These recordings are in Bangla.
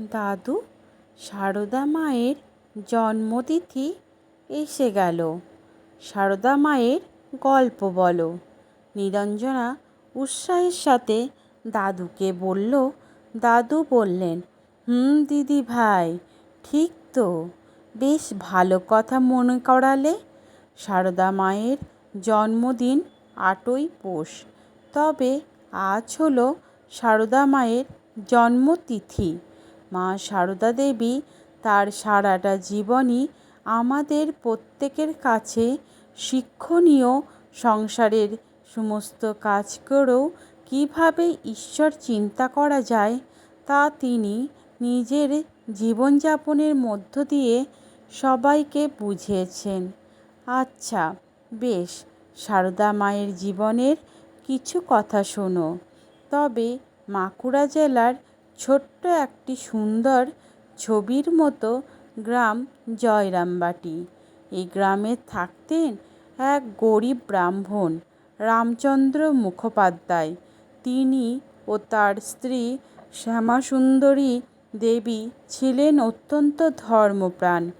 দাদু সারদা মায়ের জন্মতিথি এসে গেল। সারদা মায়ের গল্প বলো। নিরঞ্জনা উৎসাহের সাথে দাদুকে বলল, দাদু বললেন, হুম, দিদি ভাই, ঠিক তো, বেশ ভালো কথা মনে করালে সারদা মায়ের জন্মদিন আটই পোষ। তবে আজ হলো সারদা মায়ের জন্মতিথি। মা সারদা দেবী তার সারাটা জীবনই আমাদের প্রত্যেকের কাছে শিক্ষণীয় সংসারের সমস্ত কাজ করেও কীভাবে ঈশ্বর চিন্তা করা যায় তা তিনি নিজের জীবনযাপনের মধ্য দিয়ে সবাইকে বুঝিয়েছেন। আচ্ছা বেশ, সারদা মায়ের জীবনের কিছু কথা শোনো। তবে বাঁকুড়া জেলার ছোট্ট একটি সুন্দর ছবির মতো গ্রাম জয়রামবাটি। এই গ্রামে থাকতেন এক গরিব ব্রাহ্মণ, রামচন্দ্র মুখোপাধ্যায়। তিনি ও তার স্ত্রী শ্যামাসুন্দরী দেবী ছিলেন অত্যন্ত ধর্মপ্রাণ।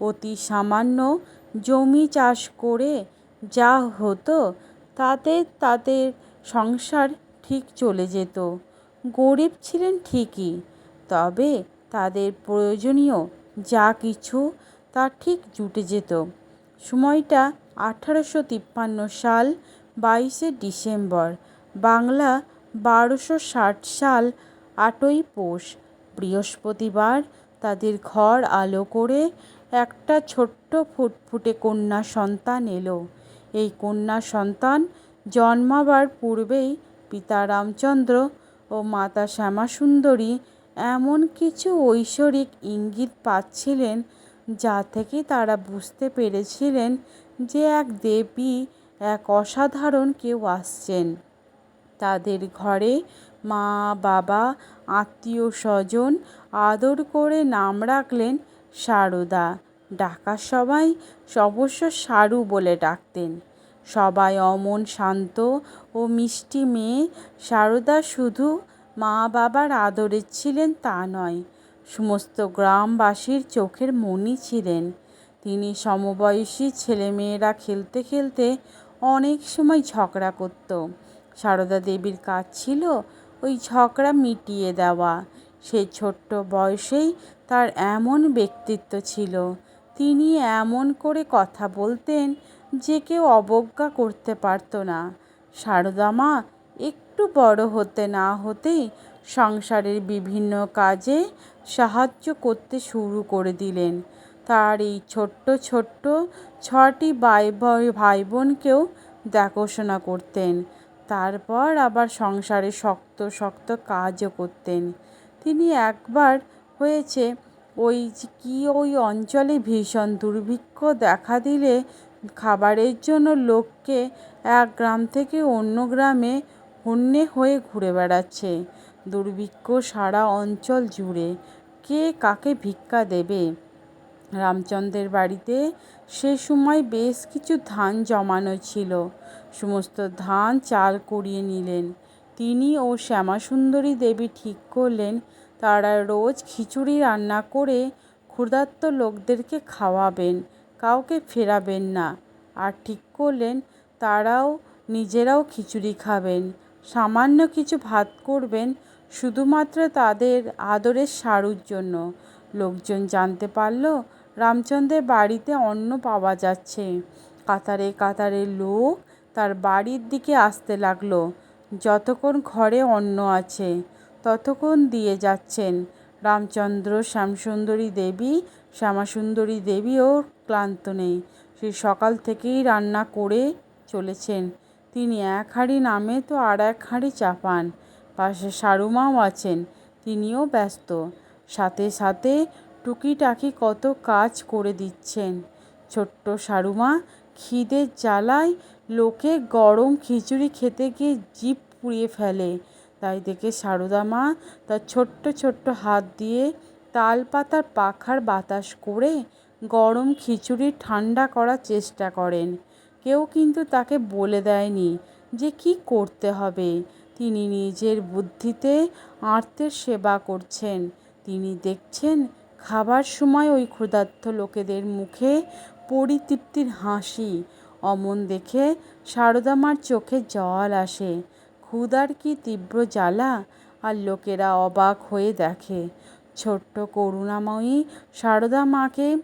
অতি সামান্য জমি চাষ করে যা হতো, তাতে তাদের সংসার ঠিক চলে যেত। গরিব ছিলেন ঠিকই, তবে তাদের প্রয়োজনীয় যা কিছু তা ঠিক জুটে যেত। সময়টা আঠারোশো তিপ্পান্ন সাল, বাইশে ডিসেম্বর, বাংলা বারোশো ষাট সাল, আটই পৌষ। বৃহস্পতিবার তাদের ঘর আলো করে একটা ছোট্ট ফুটফুটে কন্যা সন্তান এলো। এই কন্যা সন্তান জন্মাবার পূর্বেই পিতা রামচন্দ্র ও মাতা শ্যামাসুন্দরী এমন কিছু ঐশ্বরিক ইঙ্গিত পাচ্ছিলেন যা থেকে তারা বুঝতে পেরেছিলেন যে এক দেবী এক অসাধারণ কেউ আসছেন। তাদের ঘরে মা, বাবা, আত্মীয় স্বজন আদর করে নাম রাখলেন সারদা। ডাকার সবাই অবশ্য সারু বলে ডাকতেন। সবাই অমন শান্ত ও মিষ্টি মেয়ে। সারদা শুধু মা বাবার আদরের ছিলেন তা নয়, সমস্ত গ্রামবাসীর চোখের মনি ছিলেন। তিনি সমবয়সী ছেলেমেয়েরা খেলতে খেলতে অনেক সময় ঝগড়া করত। সারদা দেবীর কাজ ছিল ওই ঝগড়া মিটিয়ে দেওয়া। সেই ছোট্ট বয়সেই তার এমন ব্যক্তিত্ব ছিল। তিনি এমন করে কথা বলতেন যে কেউ অবজ্ঞা করতে পারত না। সারদা মা একটু বড় হতে না হতেই সংসারের বিভিন্ন কাজে সাহায্য করতে শুরু করে দিলেন। তার এই ছোট্ট ছোট্ট ছটি ভাই ভাই বোনকেও দেখাশোনা করতেন। তারপর আবার সংসারে শক্ত শক্ত কাজও করতেন। তিনি একবার হয়েছে ওই কি ওই অঞ্চলে ভীষণ দুর্ভিক্ষ দেখা দিলে খাবারের জন্য লোককে এক গ্রাম থেকে অন্য গ্রামে হন্যে হয়ে ঘুরে বেড়াচ্ছে। দুর্ভিক্ষ সারা অঞ্চল জুড়ে। কে কাকে ভিক্ষা দেবে? রামচন্দ্রের বাড়িতে সে সময় বেশ কিছু ধান জমানো ছিল। সমস্ত ধান চাল করিয়ে নিলেন। তিনি ও শ্যামাসুন্দরী দেবী ঠিক করলেন, তারা রোজ খিচুড়ি রান্না করে ক্ষুধার্ত লোকদেরকে খাওয়াবেন। কাউকে ফেরাবেন না। আর ঠিক করলেন, তারাও নিজেরাও খিচুড়ি খাবেন। সামান্য কিছু ভাত করবেন শুধুমাত্র তাদের আদরের সারুর জন্য। লোকজন জানতে পারল, রামচন্দ্রের বাড়িতে অন্ন পাওয়া যাচ্ছে। কাতারে কাতারে লোক তার বাড়ির দিকে আসতে লাগল। যতক্ষণ ঘরে অন্ন আছে, ততক্ষণ দিয়ে যাচ্ছেন। রামচন্দ্র, শ্যামসুন্দরী দেবী, শ্যামাসুন্দরী দেবীও ক্লান্ত নেই। সেই সকাল থেকেই রান্না করে চলেছেন। তিনি এক হাঁড়ি নামে তো আর এক হাঁড়ি চাপান পাশে সারুমাও আছেন। তিনিও ব্যস্ত। সাথে সাথে টুকিটাকি কত কাজ করে দিচ্ছেন। ছোট্ট সারুমা খিদের জ্বালায় লোকে গরম খিচুড়ি খেতে গিয়ে জিভ পুড়িয়ে ফেলে। তাই দেখে সারদা মা তার ছোট্ট ছোট্ট হাত দিয়ে তাল পাতার পাখার বাতাস করে গরম খিচুড়ি ঠান্ডা করার চেষ্টা করেন। কেউ কিন্তু তাকে বলে দেয়নি যে কি করতে হবে। তিনি নিজের বুদ্ধিতে আর্তের সেবা করছেন। তিনি দেখছেন খাবার সময় ওই ক্ষুধার্ত লোকেদের মুখে পরিতৃপ্তির হাসি। অমন দেখে সারদা মার চোখে জল আসে। ক্ষুধার কি তীব্র জ্বালা? আর লোকেরা অবাক হয়ে দেখে। ছোট্ট করুণাময়ী সারদা মাকে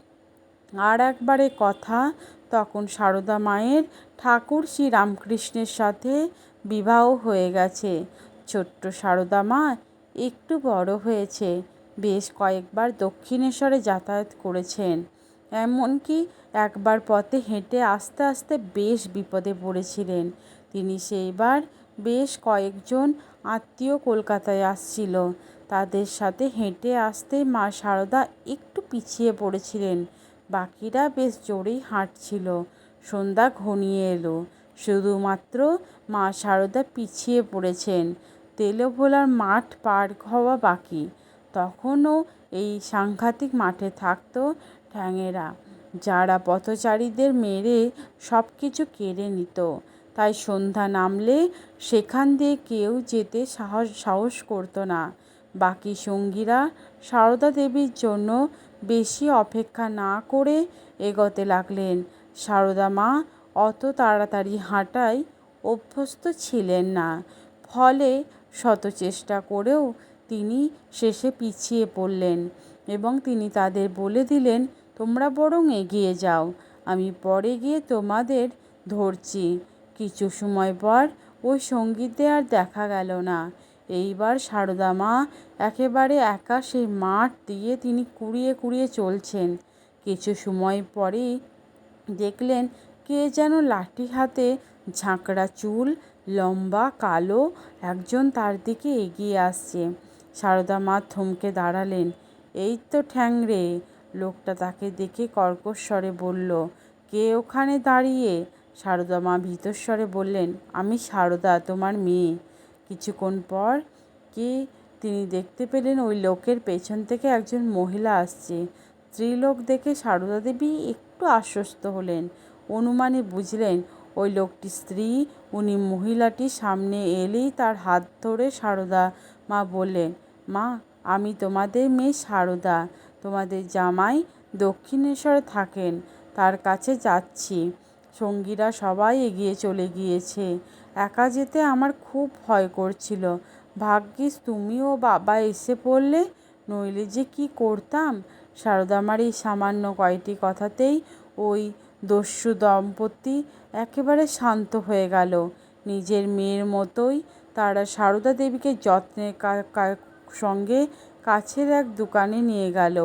আর একবারে কথা, তখন সারদা মায়ের ঠাকুর শ্রী রামকৃষ্ণের সাথে বিবাহ হয়ে গেছে। ছোট্ট সারদা মা একটু বড় হয়েছে, বেশ কয়েকবার দক্ষিণেশ্বরে যাতায়াত করেছেন। এমনকি একবার পথে হেঁটে আস্তে আস্তে বেশ বিপদে পড়েছিলেন। তিনি সেইবার বেশ কয়েকজন আত্মীয় কলকাতায় আসছিল। তাদের সাথে হেঁটে আসতে মা সারদা একটু পিছিয়ে পড়েছিলেন। বাকিরা বেশ জোরেই হাঁটছিল। সন্ধ্যা ঘনিয়ে এলো। শুধুমাত্র মা সারদা পিছিয়ে পড়েছেন। তেলেভোলার মাঠ পার হওয়া বাকি। তখনও এই সাংঘাতিক মাঠে থাকতো ঠ্যাঙেরা। যারা পথচারীদের মেরে সব কিছু কেড়ে নিত। তাই সন্ধ্যা নামলে সেখান দিয়ে কেউ যেতে সাহস সাহস করতো না। বাকি সঙ্গীরা সারদা দেবীর জন্য বেশি অপেক্ষা না করে এগোতে লাগলেন। সারদা মা অত তাড়াতাড়ি হাঁটায় অভ্যস্ত ছিলেন না। ফলে শত চেষ্টা করেও তিনি শেষে পিছিয়ে পড়লেন এবং তিনি তাদের বলে দিলেন, তোমরা বরং এগিয়ে যাও, আমি পরে গিয়ে তোমাদের ধরছি। কিছু সময় পর ওই সঙ্গীতদের আর দেখা গেল না। এইবার সারদা মা একেবারে একা সেই মাঠ দিয়ে তিনি কুড়িয়ে কুড়িয়ে চলছেন। কিছু সময় পরেই দেখলেন কে যেন লাঠি হাতে ঝাঁকড়া চুল, লম্বা, কালো একজন তার দিকে এগিয়ে আসছে। সারদা মা থমকে দাঁড়ালেন। এই তো ঠ্যাংরে লোকটা তাকে দেখে কর্কশ স্বরে বলল, কে ওখানে দাঁড়িয়ে? সারদা মা ভীতস্বরে বললেন, আমি সারদা, তোমার মেয়ে। কিছুক্ষণ পর কে তিনি দেখতে পেলেন ওই লোকের পেছন থেকে একজন মহিলা আসছে। স্ত্রীলোক দেখে সারদা দেবী একটু আশ্বস্ত হলেন। অনুমানে বুঝলেন, ওই লোকটি স্ত্রী, উনি মহিলাটি সামনে এলেই তার হাত ধরে সারদা। মা বললেন, মা, আমি তোমাদের মেয়ে সারদা। তোমাদের জামাই দক্ষিণেশ্বরে থাকেন, তার কাছে যাচ্ছি। সঙ্গীরা সবাই এগিয়ে চলে গিয়েছে। একা যেতে আমার খুব ভয় করছিল। ভাগ্যিস তুমিও বাবা এসে পড়লে, নইলে যে কি করতাম? সারদামার এই সামান্য কয়টি কথাতেই ওই দস্যু দম্পতি একেবারে শান্ত হয়ে গেল। নিজের মেয়ের মতোই তারা সারদা দেবীকে যত্নের সঙ্গে কাছের এক দোকানে নিয়ে গেল।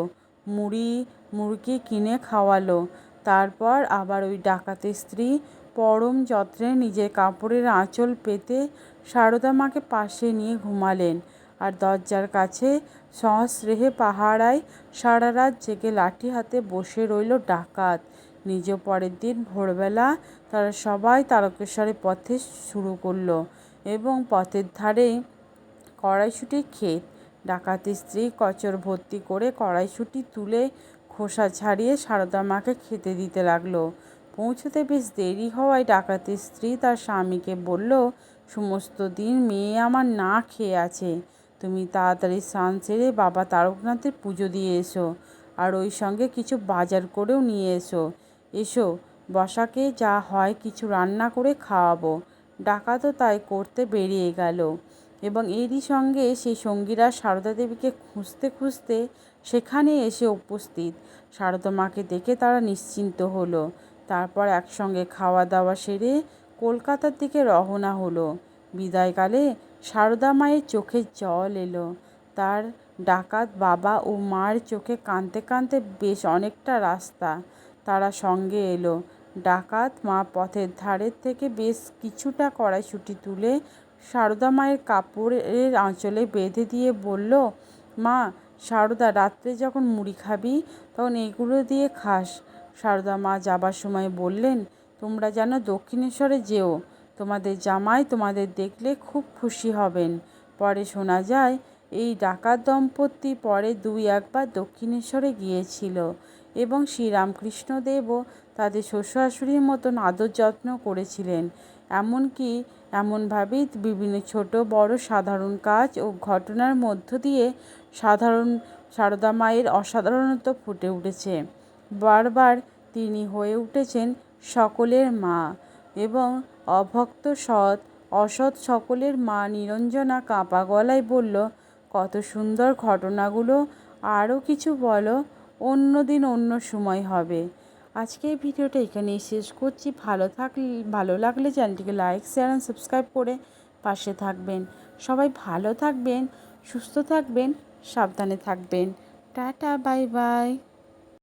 মুড়ি মুরগি কিনে খাওয়ালো। তারপর আবার ওই ডাকাতের স্ত্রী পরম যত্নে নিজের কাপড়ের আঁচল পেতে সারদা মাকে পাশে নিয়ে ঘুমালেন আর দরজার কাছে সহস্রেহে পাহারায় সারা রাত জেগে লাঠি হাতে বসে রইল ডাকাত। নিজ পরের দিন ভোরবেলা তারা সবাই তারকেশ্বরের পথে শুরু করল এবং পথের ধারে কড়াইশুটির ক্ষেত। ডাকাতের স্ত্রী কচর ভর্তি করে কড়াইশুটি তুলে খোসা ছাড়িয়ে সারদা মাকে খেতে দিতে লাগল। পৌঁছতে বেশ দেরি হওয়ায় ডাকাতের স্ত্রী তার স্বামীকে বলল, সমস্ত দিন মেয়ে আমার না খেয়ে আছে। তুমি তাড়াতাড়ি স্নান সেরে বাবা তারকনাথের পুজো দিয়ে এসো আর ওই সঙ্গে কিছু বাজার করেও নিয়ে এসো। এসো, বসাকে যা হয় কিছু রান্না করে খাওয়াবো। ডাকাতও তাই করতে বেরিয়ে গেল এবং এরই সঙ্গে সেই সঙ্গীরা সারদা দেবীকে খুঁজতে খুঁজতে সেখানে এসে উপস্থিত। সারদা মাকে দেখে তারা নিশ্চিন্ত হলো। তারপর একসঙ্গে খাওয়া দাওয়া সেরে কলকাতার দিকে রওনা হলো। বিদায়কালে সারদা মায়ের চোখে জল এলো। তার ডাকাত বাবা ও মার চোখে কাঁদতে কাঁদতে বেশ অনেকটা রাস্তা তারা সঙ্গে এলো। ডাকাত মা পথের ধারের থেকে বেশ কিছুটা কড়াইশুঁটি তুলে সারদা মায়ের কাপড়ের আঁচলে বেঁধে দিয়ে বলল, মা, সারদা, রাত্রে যখন মুড়ি খাবি, তখন এগুলো দিয়ে খাস। সারদা মা যাবার সময় বললেন, তোমরা যেন দক্ষিণেশ্বরে যেও, তোমাদের জামাই তোমাদের দেখলে খুব খুশি হবেন। পরে শোনা যায়, এই ডাকাত দম্পতি পরে দুই একবার দক্ষিণেশ্বরে গিয়েছিল এবং শ্রীরামকৃষ্ণদেবও তাদের শ্বশুর শাশুড়ির মতন আদর যত্ন করেছিলেন। এমনকি এমনভাবেই বিভিন্ন ছোট, বড় সাধারণ কাজ ও ঘটনার মধ্য দিয়ে সাধারণ সারদা মায়ের অসাধারণত্ব ফুটে উঠেছে। বারবার তিনি হয়ে উঠেছেন সকলের মা এবং অভক্ত সৎ, অসৎ সকলের মা নিরঞ্জনা কাঁপা গলায় বলল, কত সুন্দর ঘটনাগুলো, আরও কিছু বলো অন্য দিন অন্য সময় হবে। আজকে এই ভিডিওটা এখানেই শেষ করছি। ভালো থাকলে, ভালো লাগলে চ্যানেলটিকে লাইক, শেয়ার অ্যান্ড সাবস্ক্রাইব করে পাশে থাকবেন। সবাই ভালো থাকবেন, সুস্থ থাকবেন, সাবধানে থাকবেন। Tata, bye bye.